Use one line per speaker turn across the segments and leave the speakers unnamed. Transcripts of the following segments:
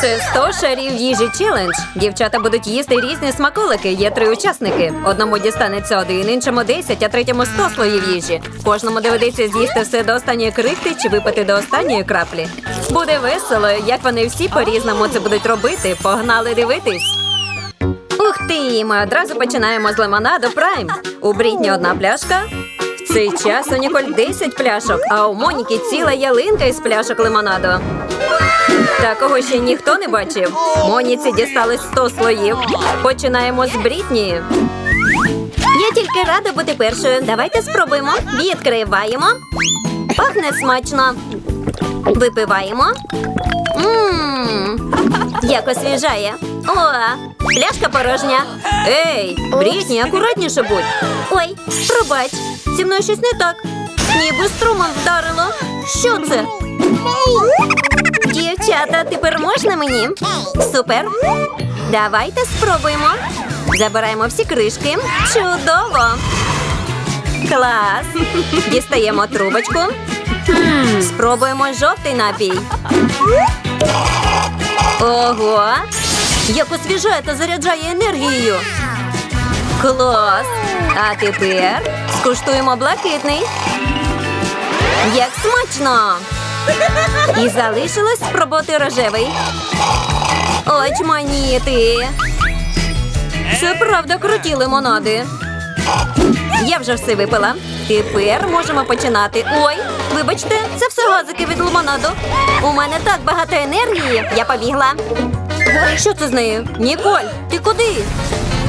Це 100 шарів їжі челендж. Дівчата будуть їсти різні смаколики. Є три учасники. Одному дістанеться один, іншому 10, а третьому 100 слоїв їжі. Кожному доведеться з'їсти все до останньої крихти чи випити до останньої краплі. Буде весело, як вони всі по-різному це будуть робити. Погнали дивитись. Ух ти! Ми одразу починаємо з лимонаду Прайм. У Брітні одна пляшка. Цей час у Ніколь 10 пляшок, а у Моніки ціла ялинка із пляшок лимонаду. Такого ще ніхто не бачив. Моніці дісталось 100 слоїв. Починаємо з Брітні. Я тільки рада бути першою. Давайте спробуємо. Відкриваємо. Пахне смачно. Випиваємо. Мм, як освіжає. О, пляшка порожня. Ей, Брітні, акуратніше будь. Ой, пробач, зі мною щось не так. Ніби струмом вдарило. Що це? Дівчата, тепер можна мені? Супер. Давайте спробуємо. Забираємо всі кришки. Чудово. Клас. Дістаємо трубочку. Спробуємо жовтий напій. Ого! Як освіжає та заряджає енергією. Клас! А тепер скуштуємо блакитний. Як смачно! І залишилось спробувати рожевий. Очманіти! Це правда круті лимонади. Я вже все випила. Тепер можемо починати. Ой, вибачте, це все газики від лимонаду. У мене так багато енергії. Я побігла. Що це з нею? Ніколь, ти куди?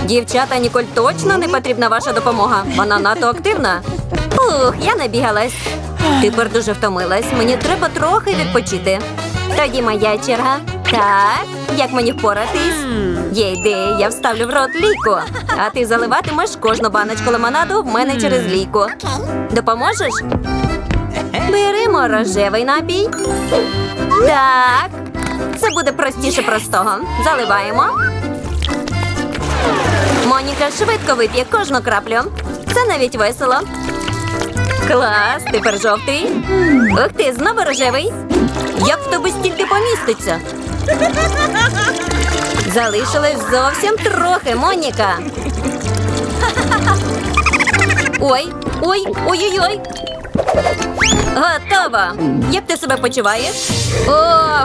Дівчата, Ніколь точно не потрібна ваша допомога. Вона надто активна. Ух, я набігалась. Тепер дуже втомилась. Мені треба трохи відпочити. Тоді моя черга. Так, як мені впоратись? Є ідея, я вставлю в рот лійку. А ти заливатимеш кожну баночку лимонаду в мене через лійку. Допоможеш? Беремо рожевий напій. Так. Це буде простіше простого. Заливаємо. Моніка швидко вип'є кожну краплю. Це навіть весело. Клас, тепер жовтий. Ух ти, знову рожевий. Як в тебе стільки поміститься? Залишилось зовсім трохи, Моніка. Ой, ой, ой-ой-ой. Готова. Як ти себе почуваєш? О,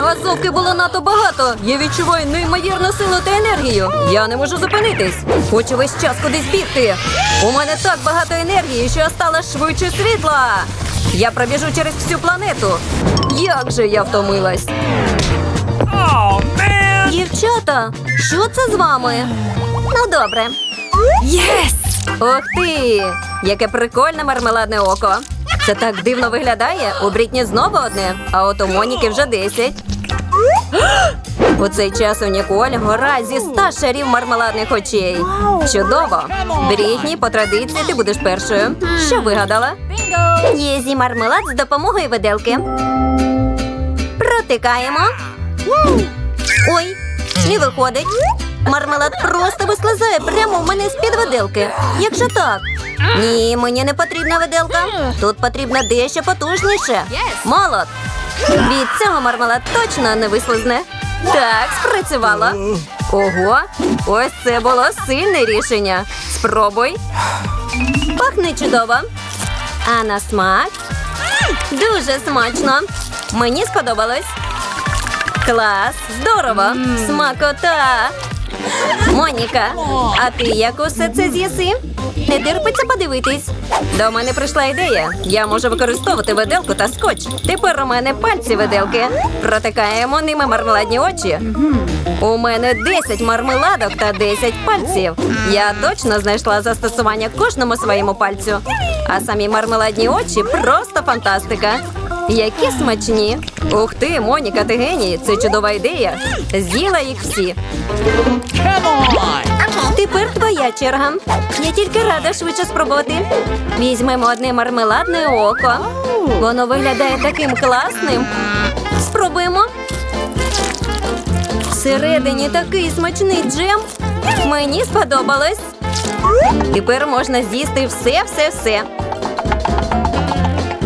газовки було надто багато. Я відчуваю неймовірну силу та енергію. Я не можу зупинитись. Хочу весь час кудись бігти. У мене так багато енергії, що я стала швидше світла. Я пробіжу через всю планету. Як же я втомилась. Дівчата, що це з вами? Ну, добре. Єс! Ох ти! Яке прикольне мармеладне око. Це так дивно виглядає. У Брітні знову одне, а от у Моніки вже десять. У цей час у Ніколь гора зі ста шарів мармеладних очей. Чудово! Брітні, по традиції ти будеш першою. Що вигадала? Єзі мармелад з допомогою виделки. Протикаємо. Ой, не виходить. Мармелад просто вислизає прямо в мене з-під виделки. Як же так? Ні, мені не потрібна виделка. Тут потрібно дещо потужніше. Молот. Від цього мармелад точно не вислизне. Так, спрацювало. Ого, ось це було сильне рішення. Спробуй. Пахне чудово. А на смак? Дуже смачно. Мені сподобалось. Клас, здорово! Смакота! Моніка, а ти як усе це з'їси? Не терпиться подивитись. До мене прийшла ідея. Я можу використовувати виделку та скотч. Тепер у мене пальці виделки. Протикаємо ними мармеладні очі. У мене 10 мармеладок та 10 пальців. Я точно знайшла застосування кожному своєму пальцю. А самі мармеладні очі просто фантастика. Які смачні! Ух ти, Моніка, ти геній! Це чудова ідея. З'їла їх всі. Тепер твоя черга. Я тільки рада швидше спробувати. Візьмемо одне мармеладне око. Воно виглядає таким класним. Спробуємо. Всередині такий смачний джем. Мені сподобалось. Тепер можна з'їсти все-все-все.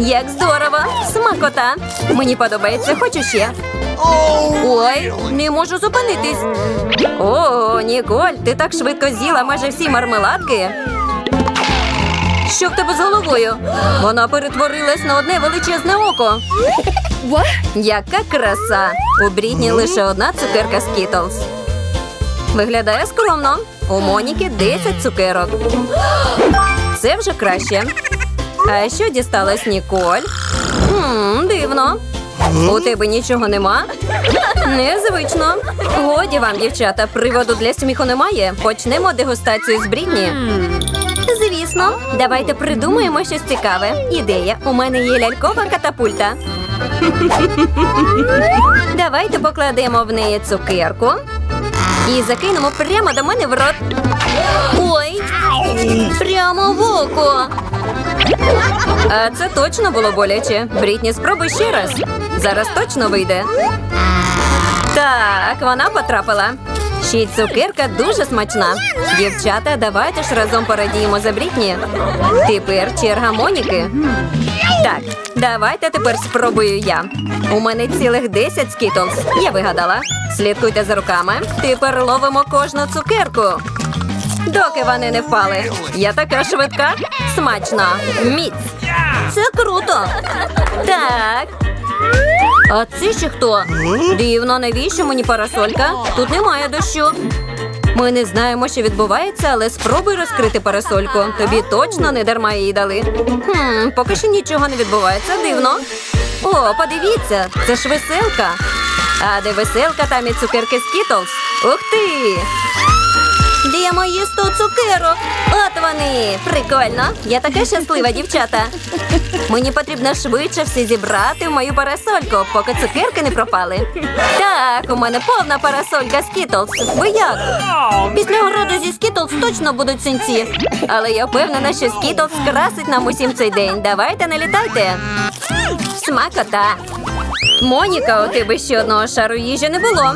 Як здорово! Смакота! Мені подобається, хочу ще. Ой, не можу зупинитись. О, Ніколь, ти так швидко з'їла майже всі мармеладки. Що в тебе з головою? Вона перетворилась на одне величезне око. Яка краса! У Брітні лише одна цукерка Skittles. Виглядає скромно. У Моніки 10 цукерок. Це вже краще. А що дісталась Ніколь? Хм, дивно. У тебе нічого нема? Незвично. Годі вам, дівчата, приводу для сміху немає. Почнемо дегустацію з Брітні. Звісно, давайте придумаємо щось цікаве. Ідея. У мене є лялькова катапульта. Давайте покладемо в неї цукерку і закинемо прямо до мене в рот. Ой, прямо в око. А це точно було боляче. Брітні, спробуй ще раз. Зараз точно вийде. Так, вона потрапила. Ще цукерка дуже смачна. Дівчата, давайте ж разом порадіємо за Брітні. Тепер черга Моніки. Так, давайте тепер спробую я. У мене цілих 10 скітлс. Я вигадала. Слідкуйте за руками. Тепер ловимо кожну цукерку. Доки вони не впали. Я така швидка. Смачна. Міць. Це круто. Так. А це ще хто? Дивно, навіщо мені парасолька? Тут немає дощу. Ми не знаємо, що відбувається, але спробуй розкрити парасольку. Тобі точно не дарма її дали. Хм, поки що нічого не відбувається. Дивно. О, подивіться, це ж веселка. А де веселка, там і цукерки Skittles. Ух ти! Мої сто цукерок? От вони! Прикольно! Я така щаслива, дівчата. Мені потрібно швидше все зібрати в мою парасольку, поки цукерки не пропали. Так, у мене повна парасолька Skittles. Ви як? Після городу зі Skittles точно будуть синці. Але я впевнена, що Skittles скрасить нам усім цей день. Давайте налітайте. Смакота. Моніка, у тебе ще одного шару їжі не було.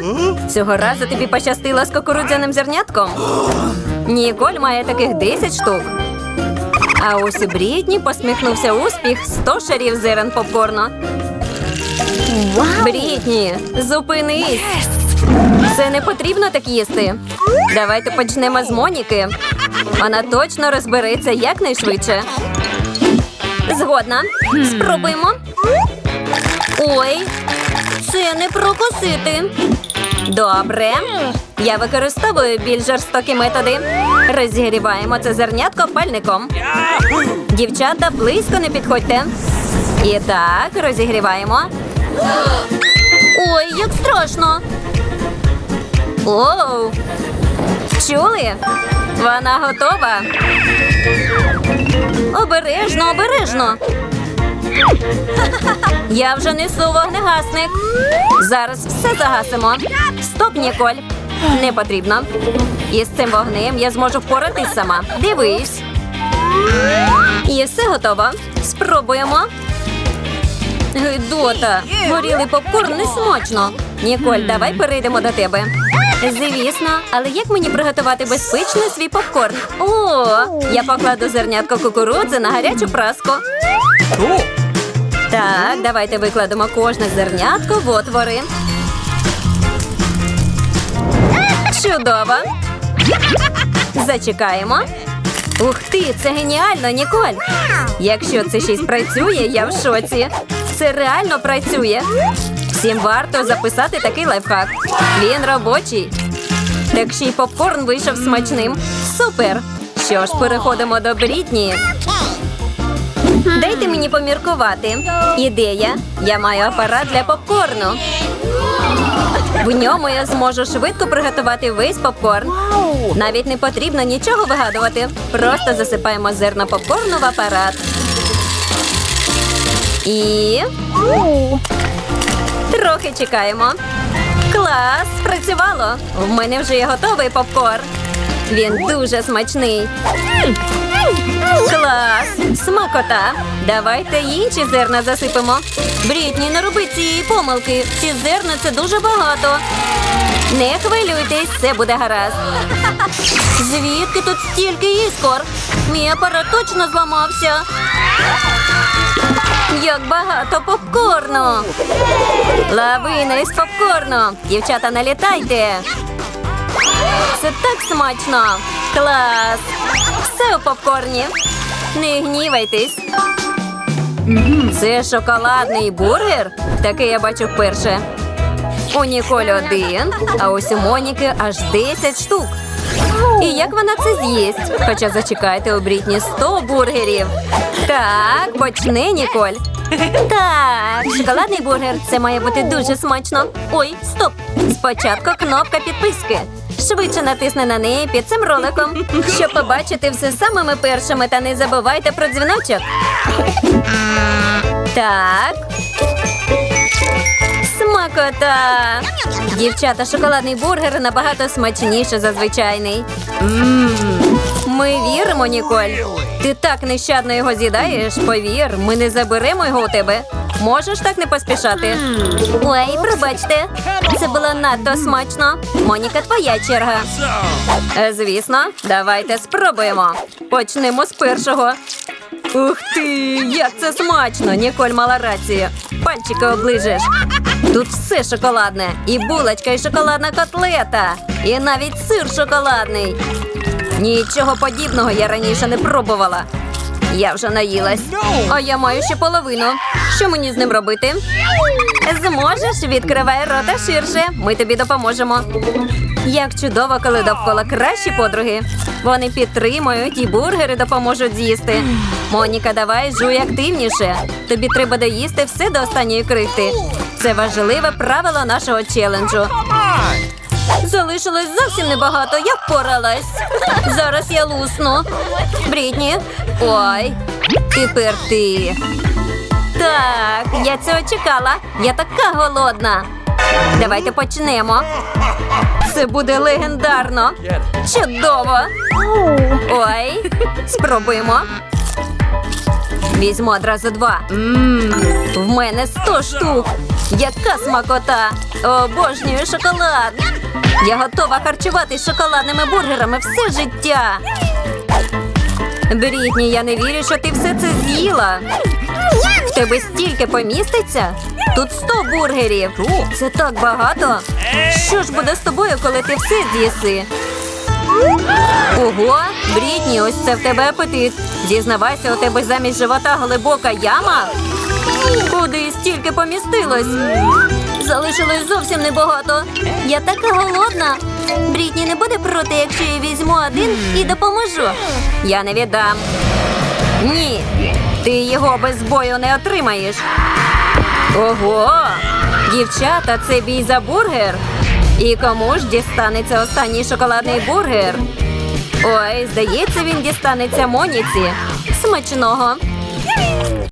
Цього разу тобі пощастило з кукурудзяним зернятком. Ніколь має таких 10 штук. А ось у Брітні посміхнувся успіх 100 шарів зерен попкорну. Брітні, зупинись! Це не потрібно так їсти. Давайте почнемо з Моніки. Вона точно розбереться якнайшвидше. Згодна. Спробуємо. Ой, це не прокусити. Добре. Я використовую більш жорстокі методи. Розігріваємо це зернятко пальником. Дівчата, близько не підходьте. І так, розігріваємо. Ой, як страшно. Оу. Чули? Вона готова. Обережно, обережно. Я вже несу вогнегасник. Зараз все загасимо. Стоп, Ніколь. Не потрібно. І з цим вогнем я зможу впоратись сама. Дивись. І все готово. Спробуємо. Гидота. Горілий попкорн не смачно. Ніколь, давай перейдемо до тебе. Звісно, але як мені приготувати безпечно свій попкорн? О, я покладу зернятко кукурудзи на гарячу праску. Так, давайте викладемо кожне зернятко в отвори. Чудово. Зачекаємо. Ух ти, це геніально, Ніколь. Якщо це ще й спрацює, я в шоці. Це реально працює. Всім варто записати такий лайфхак. Він робочий. Так ще й попкорн вийшов смачним. Супер! Що ж, переходимо до Брітні. Дайте мені поміркувати. Ідея. Я маю апарат для попкорну. В ньому я зможу швидко приготувати весь попкорн. Навіть не потрібно нічого вигадувати. Просто засипаємо зерна попкорну в апарат. І трохи чекаємо. Клас! Спрацювало! В мене вже є готовий попкорн. Він дуже смачний. Клас! Смакота! Давайте інші зерна засипемо. Брітні, не роби цієї помилки. Ці зерна це дуже багато. Не хвилюйтесь, все буде гаразд. Звідки тут стільки іскор? Мій апарат точно зламався. Як багато попкорну! Лавина із попкорну! Дівчата, налітайте! Це так смачно! Клас! Все у попкорні! Не гнівайтесь! Це шоколадний бургер? Такий я бачу вперше. У Ніколі один, а ось у Моніки аж 10 штук. І як вона це з'їсть? Хоча зачекайте у Брітні 100 бургерів. Так, почни, Ніколь. Так, шоколадний бургер це має бути дуже смачно. Ой, стоп! Спочатку кнопка підписки. Швидше натисни на неї під цим роликом, щоб побачити все самими першими та не забувайте про дзвіночок. Так. Смакота! Дівчата, шоколадний бургер набагато смачніше за звичайний. Ми віримо, Ніколь. Ти так нещадно його з'їдаєш. Повір, ми не заберемо його у тебе. Можеш так не поспішати. Ой, пробачте, це було надто смачно. Моніка, твоя черга. Е, Звісно, давайте спробуємо. Почнемо з першого. Ух ти, як це смачно! Ніколь мала рацію. Пальчики оближеш. Тут все шоколадне. І булочка, і шоколадна котлета. І навіть сир шоколадний. Нічого подібного я раніше не пробувала. Я вже наїлась. А я маю ще половину. Що мені з ним робити? Зможеш, відкривай рота ширше. Ми тобі допоможемо. Як чудово, коли довкола кращі подруги. Вони підтримують і бургери допоможуть з'їсти. Моніка, давай жуй активніше. Тобі треба доїсти все до останньої крихти. Це важливе правило нашого челенджу. Залишилось зовсім небагато, я впоралась. Зараз я лусну. Брітні. Ой, тепер ти. Так, я цього чекала. Я така голодна. Давайте почнемо. Це буде легендарно. Чудово. Ой, спробуємо. Візьму одразу два. В мене сто штук. Яка смакота! Обожнюю шоколад. Я готова харчуватись шоколадними бургерами все життя. Брітні, я не вірю, що ти все це з'їла. В тебе стільки поміститься? Тут 100 бургерів. Це так багато. Що ж буде з тобою, коли ти все з'їси? Ого, Брітні, ось це в тебе апетит. Зізнавайся, у тебе замість живота глибока яма. Куди стільки помістилось? Залишилось зовсім небагато. Я така голодна. Брітні не буде проти, якщо я візьму один і допоможу. Я не віддам. Ні, ти його без бою не отримаєш. Ого! Дівчата, це бій за бургер. І кому ж дістанеться останній шоколадний бургер? Ой, здається, він дістанеться Моніці. Смачного.